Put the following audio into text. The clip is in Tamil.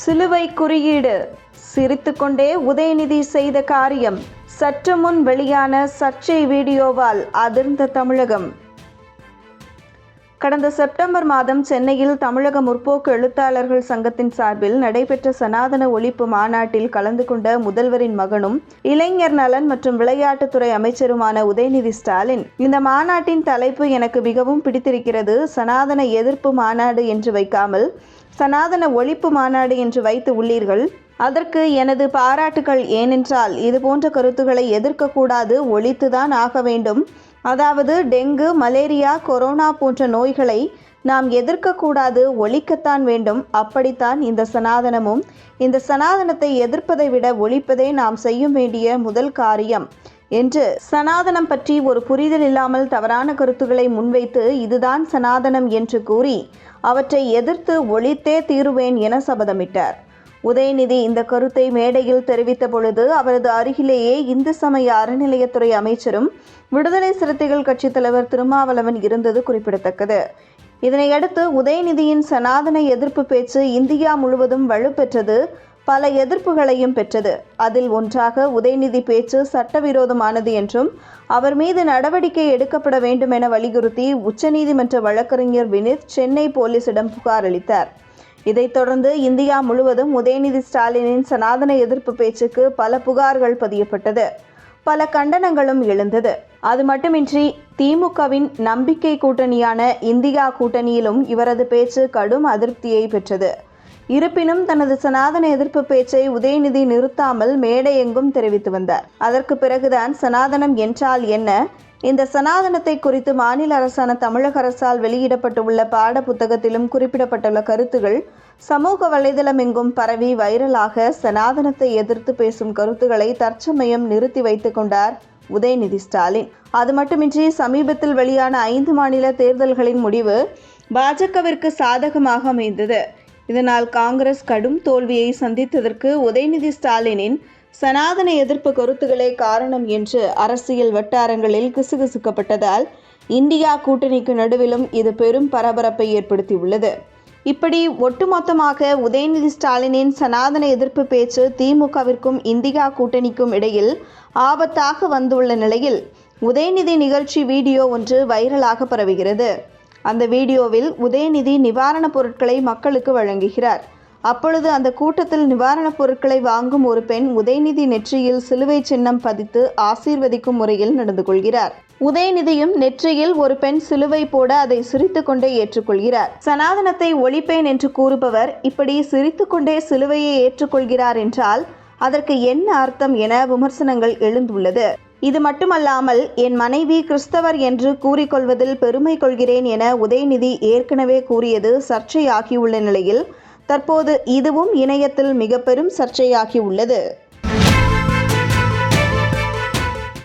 சிலுவை குறியீடு. சிரித்துக்கொண்டே உதயநிதி செய்த காரியம் சற்று முன் வெளியான சர்ச்சை வீடியோவால் அதிர்ந்த தமிழகம். கடந்த செப்டம்பர் மாதம் சென்னையில் தமிழக முற்போக்கு எழுத்தாளர்கள் சங்கத்தின் சார்பில் நடைபெற்ற சனாதன ஒழிப்பு மாநாட்டில் கலந்து கொண்ட முதல்வரின் மகனும் இளைஞர் நலன் மற்றும் விளையாட்டுத்துறை அமைச்சருமான உதயநிதி ஸ்டாலின். இந்த மாநாட்டின் தலைப்பு எனக்கு மிகவும் பிடித்திருக்கிறது. சனாதன எதிர்ப்பு மாநாடு என்று வைக்காமல் சனாதன ஒழிப்பு மாநாடு என்று வைத்து உள்ளீர்கள். அதற்கு எனது பாராட்டுகள் ஏனென்றால் இதுபோன்ற கருத்துக்களை எதிர்க்கக்கூடாது ஒழித்துதான் ஆக வேண்டும். அதாவது டெங்கு மலேரியா கொரோனா போன்ற நோய்களை நாம் எதிர்க்கக்கூடாது ஒழிக்கத்தான் வேண்டும். அப்படித்தான் இந்த சனாதனமும். இந்த சனாதனத்தை எதிர்ப்பதை விட ஒழிப்பதே நாம் செய்ய வேண்டிய முதல் காரியம். என்று சனாதனம் பற்றி ஒரு புரிதல் இல்லாமல் தவறான கருத்துக்களை முன்வைத்து இதுதான் சனாதனம் என்று கூறி அவற்றை எதிர்த்து ஒழித்தே தீருவேன் என சபதமிட்டார். உதயநிதி இந்த கருத்தை மேடையில் தெரிவித்த பொழுது அவரது அருகிலேயே இந்து சமய அறநிலையத்துறை அமைச்சரும் விடுதலை சிறுத்தைகள் கட்சித் தலைவர் திருமாவளவன் இருந்தது குறிப்பிடத்தக்கது. இதனையடுத்து உதயநிதியின் சனாதன எதிர்ப்பு பேச்சு இந்தியா முழுவதும் வலுப்பெற்றது பல எதிர்ப்புகளையும் பெற்றது. அதில் ஒன்றாக உதயநிதி பேச்சு சட்டவிரோதமானது என்றும் அவர் மீது நடவடிக்கை எடுக்கப்பட வேண்டும் என வலியுறுத்தி உச்சநீதிமன்ற வழக்கறிஞர் வினித் சென்னை போலீசிடம் புகார் அளித்தார். இதைத் தொடர்ந்து இந்தியா முழுவதும் உதயநிதி ஸ்டாலினின் சனாதன எதிர்ப்பு பேச்சுக்கு பல புகார்கள் பதியப்பட்டது. பல கண்டனங்களும் எழுந்தது. அது மட்டுமின்றி திமுகவின் நம்பிக்கை கூட்டணியான இந்தியா கூட்டணியிலும் இவரது பேச்சு கடும் அதிருப்தியை பெற்றது. இருப்பினும் தனது சனாதன எதிர்ப்பு பேச்சை உதயநிதி நிறுத்தாமல் மேடை எங்கும் தெரிவித்து வந்தார். அதற்கு பிறகுதான் சனாதனம் என்றால் என்ன? இந்த சனாதனத்தை குறித்து மாநில அரசான தமிழக அரசால் வெளியிடப்பட்டுள்ள பாட புத்தகத்திலும் குறிப்பிடப்பட்டுள்ள கருத்துகள் சமூக வலைதளம் எங்கும் பரவி வைரலாக சனாதனத்தை எதிர்த்து பேசும் கருத்துக்களை தற்சமயம் நிறுத்தி வைத்துக் கொண்டார் உதயநிதி ஸ்டாலின். அது மட்டுமின்றி சமீபத்தில் வெளியான ஐந்து மாநில தேர்தல்களின் முடிவு பாஜகவிற்கு சாதகமாக அமைந்தது. இதனால் காங்கிரஸ் கடும் தோல்வியை சந்தித்ததற்கு உதயநிதி ஸ்டாலினின் சனாதன எதிர்ப்பு கருத்துக்களே காரணம் என்று அரசியல் வட்டாரங்களில் கிசுகிசுக்கப்பட்டதால் இந்தியா கூட்டணிக்கு நடுவிலும் இது பெரும் பரபரப்பை ஏற்படுத்தியுள்ளது. இப்படி ஒட்டுமொத்தமாக உதயநிதி ஸ்டாலினின் சனாதன எதிர்ப்பு பேச்சு திமுகவிற்கும் இந்தியா கூட்டணிக்கும் இடையில் ஆபத்தாக வந்துள்ள நிலையில் உதயநிதி நிகழ்ச்சி வீடியோ ஒன்று வைரலாக பரவுகிறது. அந்த வீடியோவில் உதயநிதி நிவாரணப் பொருட்களை மக்களுக்கு வழங்குகிறார். அப்பொழுது அந்த கூட்டத்தில் நிவாரணப் பொருட்களை வாங்கும் ஒரு பெண் உதயநிதி நெற்றியில் சிலுவை சின்னம் பதித்து ஆசீர்வதிக்கும் முறையில் நடந்து கொள்கிறார். உதயநிதியும் நெற்றியில் ஒரு பெண் சிலுவை போட அதை சிரித்துக்கொண்டே ஏற்றுக்கொள்கிறார். சனாதனத்தை ஒழிப்பேன் என்று கூறுபவர் இப்படி சிரித்துக்கொண்டே சிலுவையை ஏற்றுக்கொள்கிறார் என்றால் அதற்கு என்ன அர்த்தம் என விமர்சனங்கள் எழுந்துள்ளது. இது மட்டுமல்லாமல் என் மனைவி கிறிஸ்தவர் என்று கூறிக்கொள்வதில் பெருமை கொள்கிறேன் என உதயநிதி ஏற்கனவே கூறியது சர்ச்சையாகியுள்ள நிலையில் தற்போது இதுவும் இணையத்தில் மிக பெரும் சர்ச்சையாகி உள்ளது.